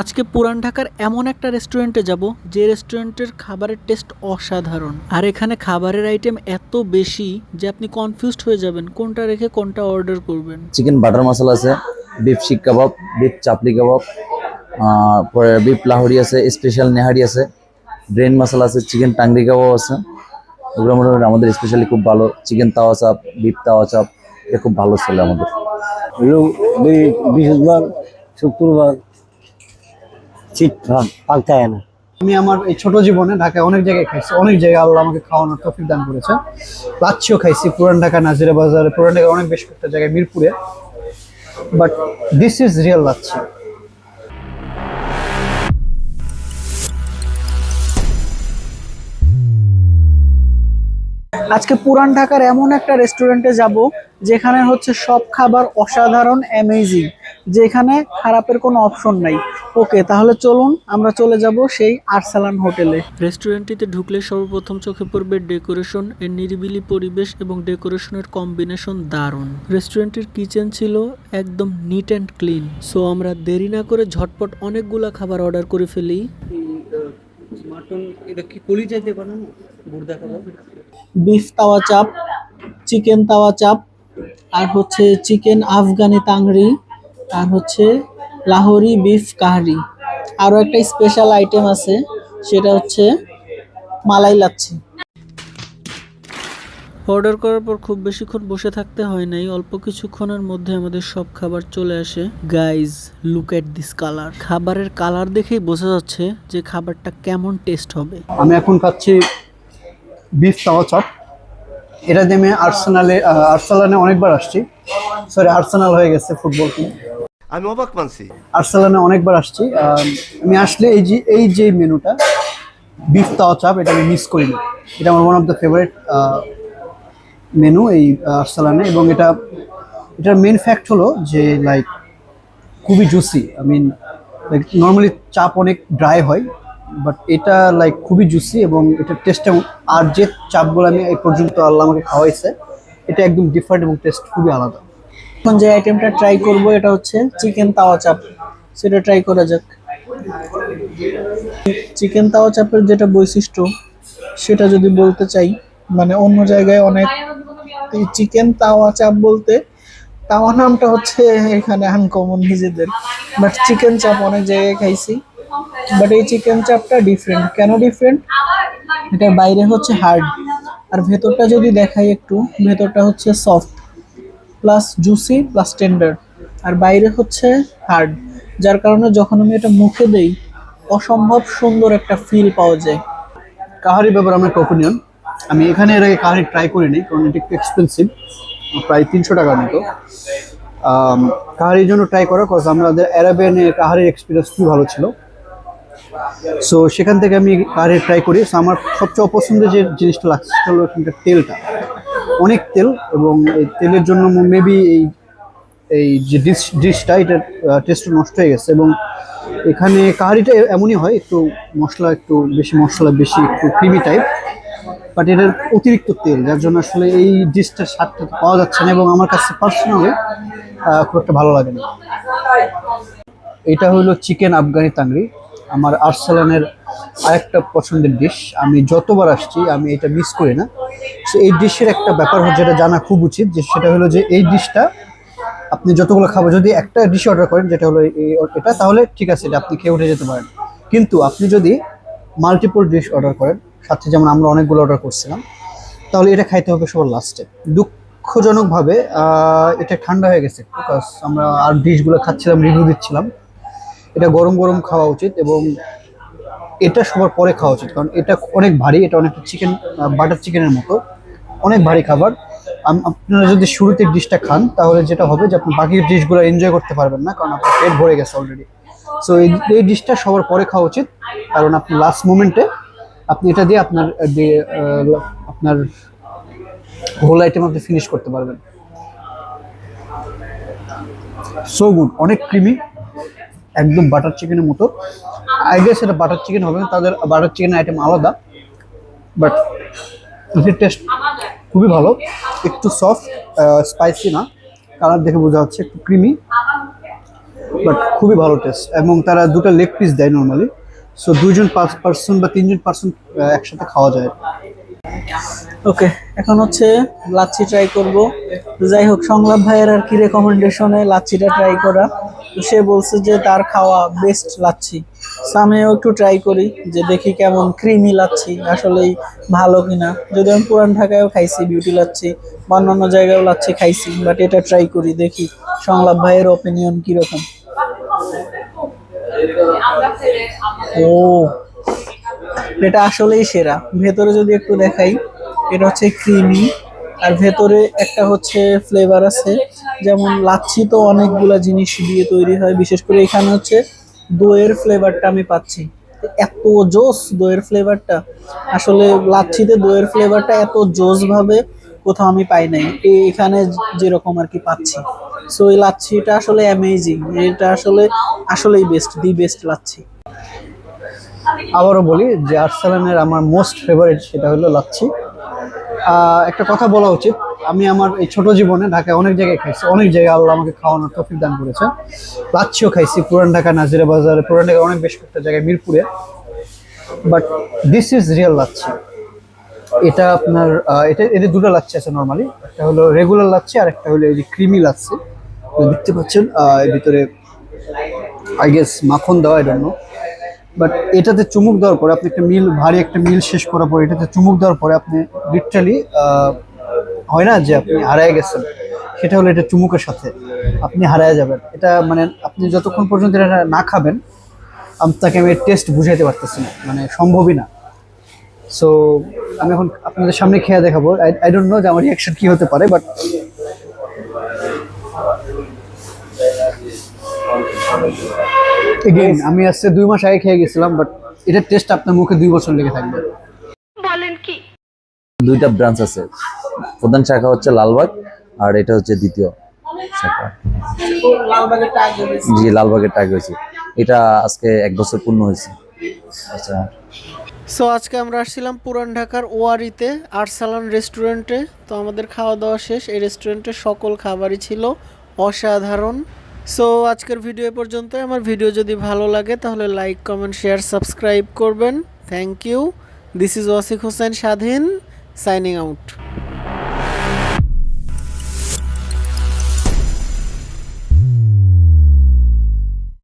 আজকে পুরান ঢাকার এমন একটা রেস্টুরেন্টে যাব যে রেস্টুরেন্টের খাবারের টেস্ট অসাধারণ। আর এখানে খাবারের আইটেম এত বেশি যে আপনি কনফিউজড হয়ে যাবেন কোনটা রেখে কোনটা অর্ডার করবেন। চিকেন বাটার মশলা আছে বিফ শিক কাবাব বিফ চাপলি কাবাব পরে বিফ লাহোরি আছে স্পেশাল নেহারি আছে ব্রেন মশলা আছে চিকেন টাংরি কাবাব আছে। ওগুলো মোটামুটি আমাদের স্পেশালি খুব ভালো। চিকেন তাওয়া চাপ বিফ তাওয়া চাপ এটা খুব ভালো চলে আমাদের। বৃহস্পতিবার শুক্রবার শীত পাকতে না আমি আমার এই ছোট জীবনে ঢাকায় অনেক জায়গায় খাইছি। অনেক জায়গায় আল্লাহ আমাকে খাওয়ানোর তফিক দান করেছে। লাচ্ছিও খাইছি, পুরান ঢাকা, নাজিরা বাজারে, পুরান ঢাকার অনেক বেশ কয়েকটা জায়গায়, মিরপুরে। But this is real lassi আজকে পুরান ঢাকার এমন একটা রেস্টুরেন্টে যাব, যেখানে হচ্ছে সব খাবার অসাধারণ অ্যামেজিং যেখানে খারাপের কোনো অপশন নাই। ওকে তাহলে চলুন আমরা চলে যাব সেই আরসালান হোটেলে। রেস্টুরেন্টটিতে ঢুকলে সর্বপ্রথম চোখে পড়বে ডেকোরেশন এর নিরিবিলি পরিবেশ এবং ডেকোরেশনের কম্বিনেশন দারুণ। রেস্টুরেন্টের কিচেন ছিল একদম নিট অ্যান্ড ক্লিন সো আমরা দেরি না করে ঝটপট অনেকগুলা খাবার অর্ডার করে ফেলি। মাটন এটা কি কলিজাতে বানানো বুর্দা খাবার? বিফ তাওয়া চাপ চিকেন তাওয়া চাপ আর হচ্ছে চিকেন আফগানি তাংরি আর হচ্ছে লাহোরি বিফ কাহারি আরও একটা স্পেশাল আইটেম আছে সেটা হচ্ছে মালাই লাচ্ছি। অর্ডার করার পর খুব বেশিক্ষণ বসে থাকতে হয় নাই অল্প কিছুক্ষণের মধ্যে আমাদের সব খাবার চলে আসে। Guys look at this colour খাবারের কালার দেখেই বোঝা যাচ্ছে যে খাবারটা কেমন টেস্ট হবে। আমি এখন খাচ্ছি বিফ তাওয়া চপ এটা দিয়ে আমি আর্সেনালে আর্সেনালে অনেকবার আসছি। সরি আর্সেনাল হয়ে গেছে ফুটবল টিম আমি অবাক মানছি। আর্সেনালে অনেকবার আসছি আমি আসলে এই যে এই যে মেনুটা বিফ তাওয়া চাপ এটা আমি মিস করি না এটা আমার one of the favourite menu এই আর্সেলানে এবং এটা এটার মেন ফ্যাক্ট হলো যে লাইক খুবই juicy I mean like normally চাপ অনেক ড্রাই হয় বাট এটা লাইক খুবই জুসি এবং এটার টেস্ট আর যে চাপগুলো আমি এই পর্যন্ত আল্লাহ আমাকে খাওয়াইছে, এটা একদম ডিফারেন্ট এবং টেস্ট খুবই আলাদা। এখন যে আইটেমটা ট্রাই করব, এটা হচ্ছে চিকেন তাওয়া চাপ। সেটা ট্রাই করা যাক। চিকেন তাওয়া চাপের যেটা বৈশিষ্ট্য, সেটা যদি বলতে চাই মানে অন্য জায়গায় অনেক চিকেন তাওয়া চাপ বলতে, তাওয়া নামটা হচ্ছে এখানে আনকমন নিজেদের। বাট চিকেন চাপ অনেক জায়গায় খাইছি। বাট এই চিকেন চাপটা ডিফারেন্ট কেন ডিফারেন্ট এটার বাইরে হচ্ছে হার্ড আর ভেতরটা যদি দেখাই একটু, ভেতরটা হচ্ছে soft plus juicy plus tender আর বাইরে হচ্ছে হার্ড যার কারণে যখন আমি এটা মুখে দেই, অসম্ভব সুন্দর একটা ফিল পাওয়া যায়। কাহারি ব্যাপার আমার একটা ওপিনিয়ন আমি এখানে এর আগে কাহারি ট্রাই করিনি, কারণ এটা একটু এক্সপেন্সিভ প্রায় তিনশো টাকার মতো। কাহারির জন্য ট্রাই করা কজ আমাদের অ্যারাবিয়ানে কাহারির এক্সপিরিয়েন্স খুবই ভালো ছিল। সো সেখান থেকে আমি কাহারি ট্রাই করি। সো আমার সবচেয়ে অপছন্দের যে জিনিসটা লাগছে সেটা হলো এখানকার তেলটা। অনেক তেল এবং এই তেলের জন্য মেবি এই এই যে ডিশ ডিশটা এটার টেস্টটা নষ্ট হয়ে গেছে এবং এখানে কাহারিটা এমনই হয়, একটু মশলা, একটু বেশি মশলা, বেশি একটু ক্রিমি টাইপ বাট এটার অতিরিক্ত তেল, যার জন্য আসলে এই ডিশটার স্বাদটা পাওয়া যাচ্ছে না এবং আমার কাছে পার্সোনালি খুব একটা ভালো লাগে না। এটা হলো চিকেন আফগানি তাংরি। আমার আর্সালানের আরেকটা পছন্দের ডিশ আমি যতবার আসছি, আমি এটা মিস করি না। সো এই ডিশের একটা ব্যাপার হচ্ছে, যেটা জানা খুব উচিত, যে সেটা হলো যে এই ডিশটা আপনি যতগুলো খাবার যদি একটা ডিশ অর্ডার করেন, যেটা হলো এটা, তাহলে ঠিক আছে, এটা আপনি খেয়ে উঠে যেতে পারেন। কিন্তু আপনি যদি মাল্টিপল ডিশ অর্ডার করেন, সাথে যেমন আমরা অনেকগুলো অর্ডার করছিলাম, তাহলে এটা খাইতে হবে সবার লাস্টে দুঃখজনকভাবে এটা ঠান্ডা হয়ে গেছে বিকজ আমরা আর ডিশগুলো খাচ্ছিলাম রিভিউ দিচ্ছিলাম। এটা গরম গরম খাওয়া উচিত এবং এটা সবার পরে খাওয়া উচিত। কারণ এটা অনেক ভারী, এটা অনেকটা চিকেন বাটার চিকেনের মতো। অনেক ভারী খাবার। আপনারা যদি শুরুতে ডিশটা খান, তাহলে যেটা হবে যে আপনি বাকি ডিশগুলো এনজয় করতে পারবেন না, কারণ আপনার পেট ভরে গেছে অলরেডি সো এই ডিশটা সবার পরে খাওয়া উচিত। কারণ আপনি লাস্ট মোমেন্টে আপনি এটা দিয়ে আপনার আপনার হোল আইটেম আপনি ফিনিশ করতে পারবেন। সো গুড অনেক ক্রিমি একদম বাটার চিকেনের মতো। আই গেস এটা বাটার চিকেন হবে, তাদের বাটার চিকেনের আইটেম আলাদা। বাট এটার টেস্ট খুবই ভালো, একটু সফট স্পাইসি না। কালার দেখে বোঝা যাচ্ছে, একটু ক্রিমি বাট খুবই ভালো টেস্ট এবং তারা দুটো লেগ পিস দেয় নর্মালি সো দুজন পার্সন বা তিনজন পার্সন একসাথে খাওয়া যায়। ওকে এখন হচ্ছে লাচ্ছি ট্রাই করব। যাই হোক, সংলাপ ভাইয়ের আর কি রেকমেন্ডেশনে লাচ্ছিটা ট্রাই করা। তো সে বলছে যে তার খাওয়া বেস্ট লাচ্ছি। আমিও একটু ট্রাই করি যে দেখি কেমন ক্রিমি লাচ্ছি, আসলেই ভালো কিনা। যদি আমি পুরান ঢাকায়ও খাইছি বিউটি লাচ্ছি, বা অন্যান্য জায়গায়ও লাচ্ছি খাইছি বাট এটা ট্রাই করি, দেখি সংলাপ ভাইয়ের ওপিনিয়ন কীরকম। ও, এটা আসলেই সেরা। ভেতরে যদি একটু দেখাই। এটা হচ্ছে ক্রিমি, আর ভেতরে একটা হচ্ছে ফ্লেভার আছে, যেমন লাচ্ছি তো অনেকগুলা জিনিস দিয়ে তৈরি হয়, বিশেষ করে এখানে হচ্ছে দইয়ের ফ্লেভারটা আমি পাচ্ছি। এত জোস দইয়ের ফ্লেভারটা আসলে লাচ্ছিতে দইয়ের ফ্লেভারটা এত জোস ভাবে কোথাও আমি পাই নাই এখানে যেরকম আর কি পাচ্ছি। সো এই লাচ্ছিটা আসলে অ্যামেজিং এটা আসলে, আসলেই বেস্ট দি বেস্ট লাচ্ছি। আবারও বলি, যে আর্সালানের আমার মোস্ট ফেভারিট সেটা হলো লাচ্ছি। একটা কথা বলা উচিত। আমি আমার এই ছোট জীবনে ঢাকায় অনেক জায়গায় খাইছি। অনেক জায়গায় আল্লাহ আমাকে খাওয়ানোর তফিক দান করেছে। লাচ্ছিও খাইছি, পুরান ঢাকা, নাজিরা বাজারে, পুরান ঢাকা অনেক বেশ কয়েকটা জায়গায়, মিরপুরে। But this is real lassi. এটা আপনার এটা, এদের দুটো লাচ্ছি আছে নর্মালি একটা হলো রেগুলার লাচ্ছি, আর একটা হলো এই যে ক্রিমি লাচ্ছি। দেখতে পাচ্ছেন এর ভিতরে আই গেস মাখন দেওয়া এটা বাট এটাতে চুমুক দেওয়ার পরে আপনি একটা মিল, ভারী একটা মিল শেষ করার পরে এটাতে চুমুক দেওয়ার পরে আপনি লিটারালি হয় না যে আপনি হারায় গেছেন। সেটা হলো এটা চুমুকের সাথে। আপনি হারায় যাবেন। এটা মানে আপনি যতক্ষণ পর্যন্ত এটা না খাবেন আপনাকে আমি টেস্ট বুঝাইতে পারতেছি না। মানে সম্ভবই না। সো আমি এখন আপনাদের সামনে খেয়ে দেখাবো। আই ডোন্ট নো যে আমার রিয়াকশন কি হতে পারে বাট এগেইন আমি আজকে দুই মাস আগে খেয়ে গেছিলাম বাট এটার টেস্ট আপনার মুখে দুই বছর লেগে থাকবে। দুইটা ব্রাঞ্চ আছে। প্রধান শাখা হচ্ছে লালবাগ আর এটা হচ্ছে দ্বিতীয় শাখা। জি লালবাগের টাকা হয়েছে। এটা আজকে এক বছর পূর্ণ হয়েছে। আচ্ছা। সো আজকে আমরা আসছিলাম পুরান ঢাকার ওয়ারিতে আরসালান রেস্টুরেন্টে তো আমাদের খাওয়া দাওয়া শেষ। এই রেস্টুরেন্টে সকল খাবারই ছিল। অসাধারণ। সো আজকের ভিডিও পর্যন্ত আমার ভিডিও যদি ভালো লাগে, তাহলে লাইক কমেন্ট শেয়ার সাবস্ক্রাইব করবেন। Thank you this is Wasiq Hossain Swadhin signing out